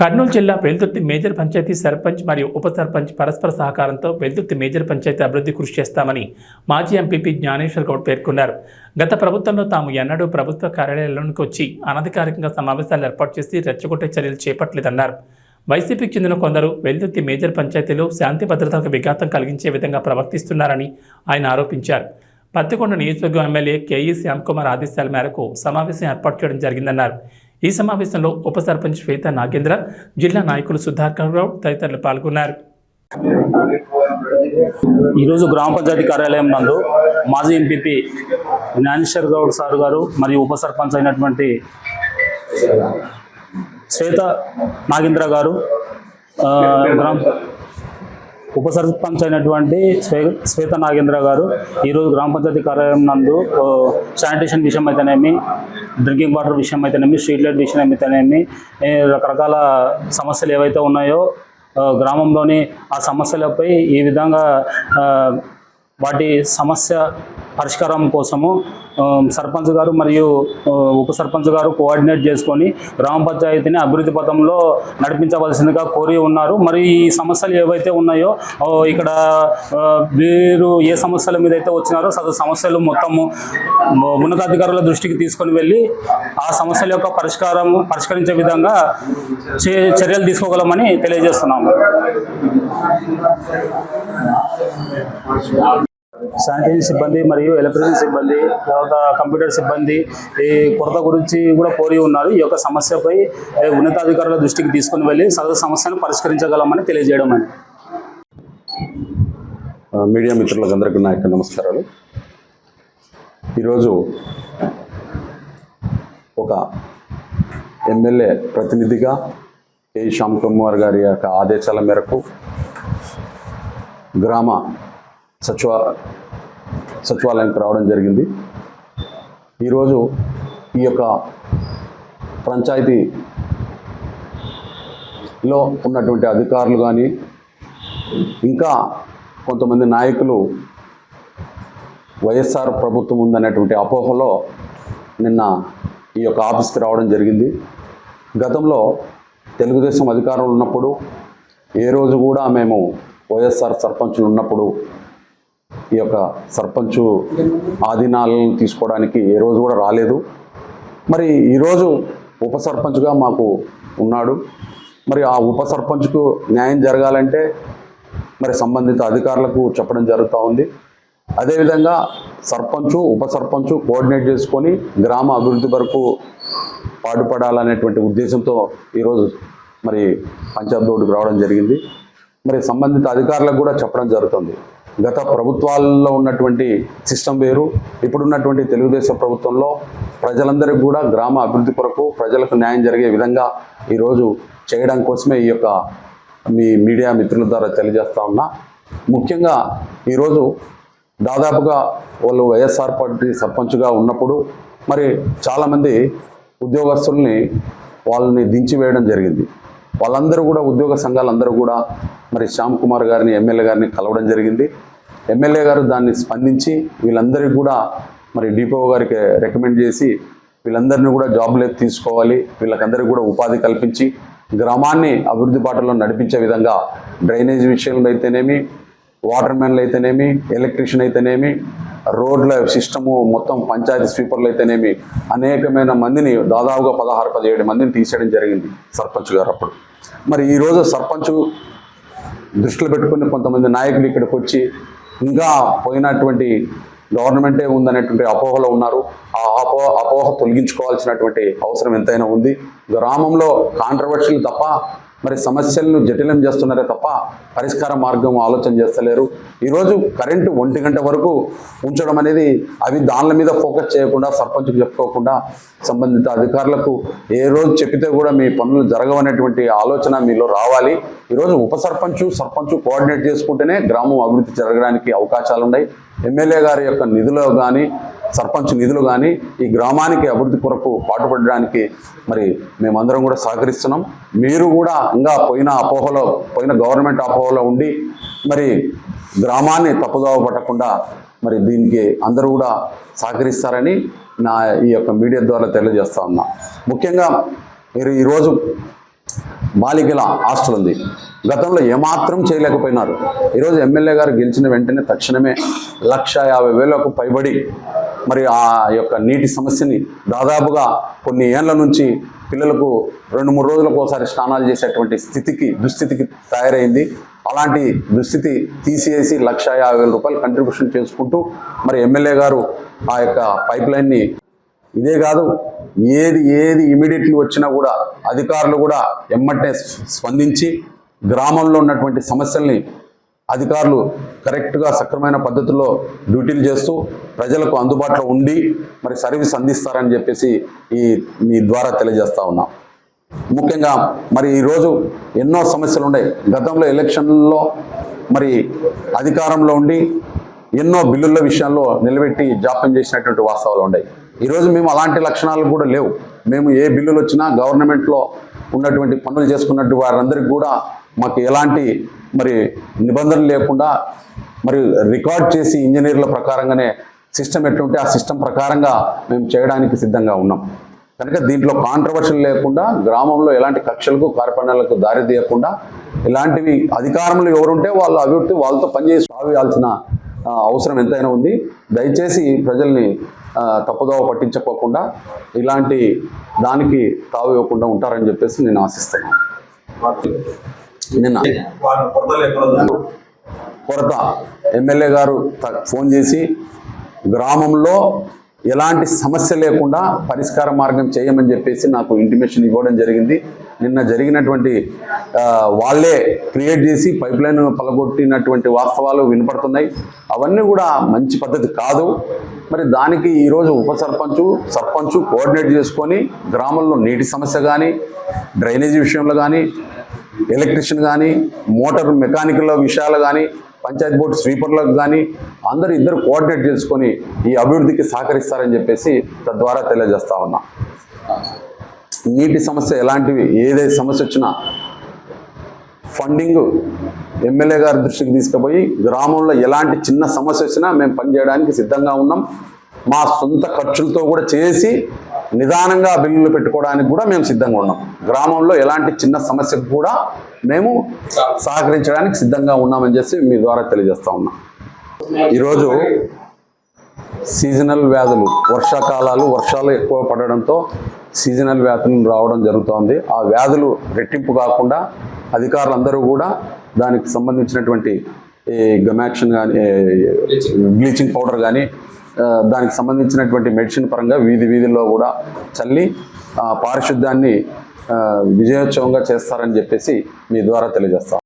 కర్నూలు జిల్లా వెల్దుర్తి మేజర్ పంచాయతీ సర్పంచ్ మరియు ఉప సర్పంచ్ పరస్పర సహకారంతో వెల్దుర్తి మేజర్ పంచాయతీ అభివృద్ధి కృషి చేస్తామని మాజీ ఎంపీపీ జ్ఞానేశ్వర్ గౌడ్ పేర్కొన్నారు. గత ప్రభుత్వంలో తాము ఎన్నడూ ప్రభుత్వ కార్యాలయంలోనికి వచ్చి అనధికారికంగా సమావేశాలు ఏర్పాటు చేసి రెచ్చగొట్టే చర్యలు చేపట్టలేదన్నారు. వైసీపీకి చెందిన కొందరు వెల్దుర్తి మేజర్ పంచాయతీలో శాంతి భద్రతలకు విఘాతం కలిగించే విధంగా ప్రవర్తిస్తున్నారని ఆయన ఆరోపించారు. పత్తికొండ నియోజకవర్గం ఎమ్మెల్యే కేఈ శ్యామ్కుమార్ ఆదేశాల మేరకు సమావేశం ఏర్పాటు చేయడం జరిగిందన్నారు. ఈ సమావేశంలో ఉప సర్పంచ్ శ్వేత నాగేంద్ర జిల్లా నాయకులు సుధాకర్ రావు తదితరులు పాల్గొన్నారు. ఈరోజు గ్రామ పంచాయతీ కార్యాలయం నందు మాజీ ఎంపీపీ జ్ఞానేశ్వర్ గౌడ్ సార్ గారు మరియు ఉప సర్పంచ్ అయినటువంటి శ్వేత నాగేంద్ర గారు గ్రామ ఉప సర్పంచ్ అయినటువంటి శ్వే శ్వేత నాగేంద్ర గారు ఈరోజు గ్రామ పంచాయతీ కార్యాలయం నందు శానిటేషన్ విషయం అయితేనేమి డ్రింకింగ్ వాటర్ విషయం అయితేనేమి స్ట్రీట్ లైట్ విషయం అయితేనేమి రకరకాల సమస్యలు ఏవైతే ఉన్నాయో గ్రామంలోని ఆ సమస్యలపై ఈ విధంగా వాటి సమస్య పరిష్కారం కోసము సర్పంచ్ గారు మరియు ఉప సర్పంచ్ గారు కోఆర్డినేట్ చేసుకొని గ్రామ పంచాయతీని అభివృద్ధి పథంలో నడిపించవలసిందిగా కోరి ఉన్నారు. మరి ఈ సమస్యలు ఏవైతే ఉన్నాయో ఇక్కడ మీరు వీరు ఏ సమస్యల మీద అయితే వచ్చినారో సదరు సమస్యలు మొత్తము ఉన్నతాధికారుల దృష్టికి తీసుకొని వెళ్ళి ఆ సమస్యల యొక్క పరిష్కారం పరిష్కరించే విధంగా చర్యలు తీసుకోగలమని తెలియజేస్తున్నాము. శానిటైజర్ సిబ్బంది మరియు ఎలక్ట్రిసిటీ సిబ్బంది తర్వాత కంప్యూటర్ సిబ్బంది ఈ కొరత గురించి కూడా కోరి ఉన్నారు. ఈ యొక్క సమస్యపై ఉన్నతాధికారుల దృష్టికి తీసుకుని వెళ్ళి సదరు సమస్యను పరిష్కరించగలమని తెలియజేయడం అని మీడియా మిత్రులకు అందరికీ నా యొక్క నమస్కారాలు. ఈరోజు ఒక ఎమ్మెల్యే ప్రతినిధిగా కె. శ్యామ్ కుమార్ గారి యొక్క ఆదేశాల మేరకు గ్రామ సచివ సచివాలయానికి రావడం జరిగింది. ఈరోజు ఈ యొక్క పంచాయతీలో ఉన్నటువంటి అధికారులు కానీ ఇంకా కొంతమంది నాయకులు వైఎస్ఆర్ ప్రభుత్వం ఉందనేటువంటి అపోహలో నిన్న ఈ యొక్క ఆఫీస్కి రావడం జరిగింది. గతంలో తెలుగుదేశం అధికారంలో ఉన్నప్పుడు ఏ రోజు కూడా మేము వైఎస్ఆర్ సర్పంచులు ఉన్నప్పుడు ఈ యొక్క సర్పంచు ఆధీనాలను తీసుకోవడానికి ఏ రోజు కూడా రాలేదు. మరి ఈరోజు ఉప సర్పంచ్గా మాకు ఉన్నాడు. మరి ఆ ఉప సర్పంచ్కు న్యాయం జరగాలంటే మరి సంబంధిత అధికారులకు చెప్పడం జరుగుతూ ఉంది. అదేవిధంగా సర్పంచు ఉప సర్పంచు కోఆర్డినేట్ చేసుకొని గ్రామ అభివృద్ధి వరకు పాటుపడాలనేటువంటి ఉద్దేశంతో ఈరోజు మరి పంచాయత్ బోర్డుకు రావడం జరిగింది. మరి సంబంధిత అధికారులకు కూడా చెప్పడం జరుగుతుంది. గత ప్రభుత్వాల్లో ఉన్నటువంటి సిస్టమ్ వేరు. ఇప్పుడున్నటువంటి తెలుగుదేశం ప్రభుత్వంలో ప్రజలందరికీ కూడా గ్రామ అభివృద్ధి కొరకు ప్రజలకు న్యాయం జరిగే విధంగా ఈరోజు చేయడం కోసమే ఈ యొక్క మీ మీడియా మిత్రుల ద్వారా తెలియజేస్తా ఉన్నా. ముఖ్యంగా ఈరోజు దాదాపుగా వాళ్ళు వైఎస్ఆర్ పార్టీ సర్పంచ్గా ఉన్నప్పుడు మరి చాలామంది ఉద్యోగస్తుల్ని వాళ్ళని దించివేయడం జరిగింది. వాళ్ళందరూ కూడా ఉద్యోగ సంఘాలందరూ కూడా మరి శ్యామ్ కుమార్ గారిని ఎమ్మెల్యే గారిని కలవడం జరిగింది. ఎమ్మెల్యే గారు దాన్ని స్పందించి వీళ్ళందరికీ కూడా మరి డిపో గారికి రికమెండ్ చేసి వీళ్ళందరినీ కూడా జాబ్లు తీసుకోవాలి. వీళ్ళకందరికీ కూడా ఉపాధి కల్పించి గ్రామాన్ని అభివృద్ధి బాటలో నడిపించే విధంగా డ్రైనేజ్ విషయంలో అయితేనేమి వాటర్ మ్యాన్లు అయితేనేమి ఎలక్ట్రీషియన్ అయితేనేమి రోడ్ల సిస్టము మొత్తం పంచాయతీ స్వీపర్లు అయితేనేమి అనేకమైన మందిని దాదాపుగా పదహారు పదిహేడు మందిని తీసేయడం జరిగింది సర్పంచ్ గారు అప్పుడు. మరి ఈరోజు సర్పంచ్ దృష్టిలో పెట్టుకుని కొంతమంది నాయకులు ఇక్కడికి వచ్చి ఇంకా పోయినటువంటి గవర్నమెంటే ఉందనేటువంటి అపోహలో ఉన్నారు. ఆ అపో అపోహ తొలగించుకోవాల్సినటువంటి అవసరం ఎంతైనా ఉంది. గ్రామంలో కాంట్రవర్షియల్ తప్ప మరి సమస్యలను జటిలం చేస్తున్నారే తప్ప పరిష్కార మార్గం ఆలోచన చేస్తలేరు. ఈరోజు కరెంటు ఒంటి గంట వరకు ఉంచడం అనేది అవి దానిల మీద ఫోకస్ చేయకుండా సర్పంచ్కి చెప్పుకోకుండా సంబంధిత అధికారులకు ఏ రోజు చెప్పితే కూడా మీ పనులు జరగవనేటువంటి ఆలోచన మీలో రావాలి. ఈరోజు ఉప సర్పంచ్ సర్పంచ్ కోఆర్డినేట్ చేసుకుంటేనే గ్రామం అభివృద్ధి జరగడానికి అవకాశాలు ఉన్నాయి ఎమ్మెల్యే గారి యొక్క నిధులు కానీ సర్పంచ్ నిధులు కానీ ఈ గ్రామానికి అభివృద్ధి కొరకు పాటుపడడానికి మరి మేమందరం కూడా సహకరిస్తున్నాం. మీరు కూడా ఇంకా పోయిన అపోహలో పోయిన గవర్నమెంట్ అపోహలో ఉండి మరి గ్రామాన్ని తప్పుదోవ పట్టకుండా మరి దీనికి అందరూ కూడా సహకరిస్తారని నా ఈ యొక్క మీడియా ద్వారా తెలియజేస్తా ఉన్నా. ముఖ్యంగా మీరు ఈరోజు బాలికల హాస్టల్ ఉంది. గతంలో ఏమాత్రం చేయలేకపోయినారు. ఈరోజు ఎమ్మెల్యే గారు గెలిచిన వెంటనే తక్షణమే లక్ష యాభై వేలకు పైబడి మరి ఆ యొక్క నీటి సమస్యని దాదాపుగా కొన్ని ఏళ్ళ నుంచి పిల్లలకు రెండు మూడు రోజులకు ఒకసారి స్నానాలు చేసేటువంటి స్థితికి దుస్థితికి తయారైంది. అలాంటి దుస్థితి తీసేసి లక్ష యాభై వేల రూపాయలు కంట్రిబ్యూషన్ చేసుకుంటూ మరి ఎమ్మెల్యే గారు ఆ యొక్క పైప్ లైన్ని ఇదే కాదు ఏది ఏది ఇమీడియట్లీ వచ్చినా కూడా అధికారులు కూడా ఎమ్మటే స్పందించి గ్రామంలో ఉన్నటువంటి సమస్యల్ని అధికారులు కరెక్ట్గా సక్రమైన పద్ధతిలో డ్యూటీలు చేస్తూ ప్రజలకు అందుబాటులో ఉండి మరి సర్వీస్ అందిస్తారని చెప్పేసి ఈ మీ ద్వారా తెలియజేస్తా ఉన్నాం. ముఖ్యంగా మరి ఈరోజు ఎన్నో సమస్యలు ఉన్నాయి. గతంలో ఎలక్షన్లో మరి అధికారంలో ఉండి ఎన్నో బిల్లుల విషయాల్లో నిలబెట్టి జాప్యం చేసినటువంటి వాస్తవాలు ఉన్నాయి. ఈరోజు మేము అలాంటి లక్షణాలు కూడా లేవు. మేము ఏ బిల్లులు వచ్చినా గవర్నమెంట్లో ఉన్నటువంటి పనులు చేసుకున్నట్టు వారందరికీ కూడా మాకు ఎలాంటి మరి నిబంధనలు లేకుండా మరి రికార్డ్ చేసి ఇంజనీర్ల ప్రకారంగానే సిస్టమ్ ఎట్లుంటే ఆ సిస్టమ్ ప్రకారంగా మేము చేయడానికి సిద్ధంగా ఉన్నాం. కనుక దీంట్లో కాంట్రవర్షియల్ లేకుండా గ్రామంలో ఎలాంటి కక్షలకు కార్పణ్యాలకు దారి తీయకుండా ఇలాంటివి అధికారంలో ఎవరుంటే వాళ్ళు అభివృద్ధి వాళ్ళతో పనిచేసి సాగాల్సిన అవసరం ఎంతైనా ఉంది. దయచేసి ప్రజల్ని తప్పుదోవ పట్టించుకోకుండా ఇలాంటి దానికి తావు ఇవ్వకుండా ఉంటారని చెప్పేసి నేను ఆశిస్తున్నాను. నిన్న కొరత ఎమ్మెల్యే గారు త- ఫోన్ చేసి గ్రామంలో ఎలాంటి సమస్య లేకుండా పరిష్కార మార్గం చేయమని చెప్పేసి నాకు ఇంటిమేషన్ ఇవ్వడం జరిగింది. నిన్న జరిగినటువంటి వాళ్ళే క్రియేట్ చేసి పైప్ లైన్ పలగొట్టినటువంటి వాస్తవాలు వినపడుతున్నాయి. అవన్నీ కూడా మంచి పద్ధతి కాదు. మరి దానికి ఈరోజు ఉప సర్పంచు సర్పంచు కోఆర్డినేట్ చేసుకొని గ్రామంలో నీటి సమస్య కానీ డ్రైనేజీ విషయంలో కానీ ఎలక్ట్రిషియన్ కానీ మోటార్ మెకానికల్ విషయాలు కానీ పంచాయత్ బోర్డు స్వీపర్లకు కానీ అందరూ ఇద్దరు కోఆర్డినేట్ చేసుకొని ఈ అభివృద్ధికి సహకరిస్తారని చెప్పేసి తద్వారా తెలియజేస్తా ఉన్నా. నీటి సమస్య ఎలాంటివి ఏదే సమస్య వచ్చినా ఫండింగ్ ఎమ్మెల్యే గారి దృష్టికి తీసుకుపోయి గ్రామంలో ఎలాంటి చిన్న సమస్య వచ్చినా మేము పనిచేయడానికి సిద్ధంగా ఉన్నాం. మా సొంత ఖర్చులతో కూడా చేసి నిదానంగా బిల్లులు పెట్టుకోవడానికి కూడా మేము సిద్ధంగా ఉన్నాం. గ్రామంలో ఎలాంటి చిన్న సమస్యకు కూడా మేము సహకరించడానికి సిద్ధంగా ఉన్నామని చెప్పి మీ ద్వారా తెలియజేస్తా ఉన్నాం. ఈరోజు సీజనల్ వ్యాధులు వర్షాకాలాలు వర్షాలు ఎక్కువ పడడంతో సీజనల్ వ్యాధులు రావడం జరుగుతోంది. ఆ వ్యాధులు రెట్టింపు కాకుండా అధికారులందరూ కూడా దానికి సంబంధించినటువంటి ఈ గమాక్షన్ కానీ బ్లీచింగ్ పౌడర్ కానీ దానికి సంబంధించినటువంటి మెడిసిన్ పరంగా వీధి వీధుల్లో కూడా చల్లి ఆ, పారిశుద్ధ్యాన్ని విజయోత్సవంగా చేస్తారని చెప్పేసి మీ ద్వారా తెలియజేస్తాం.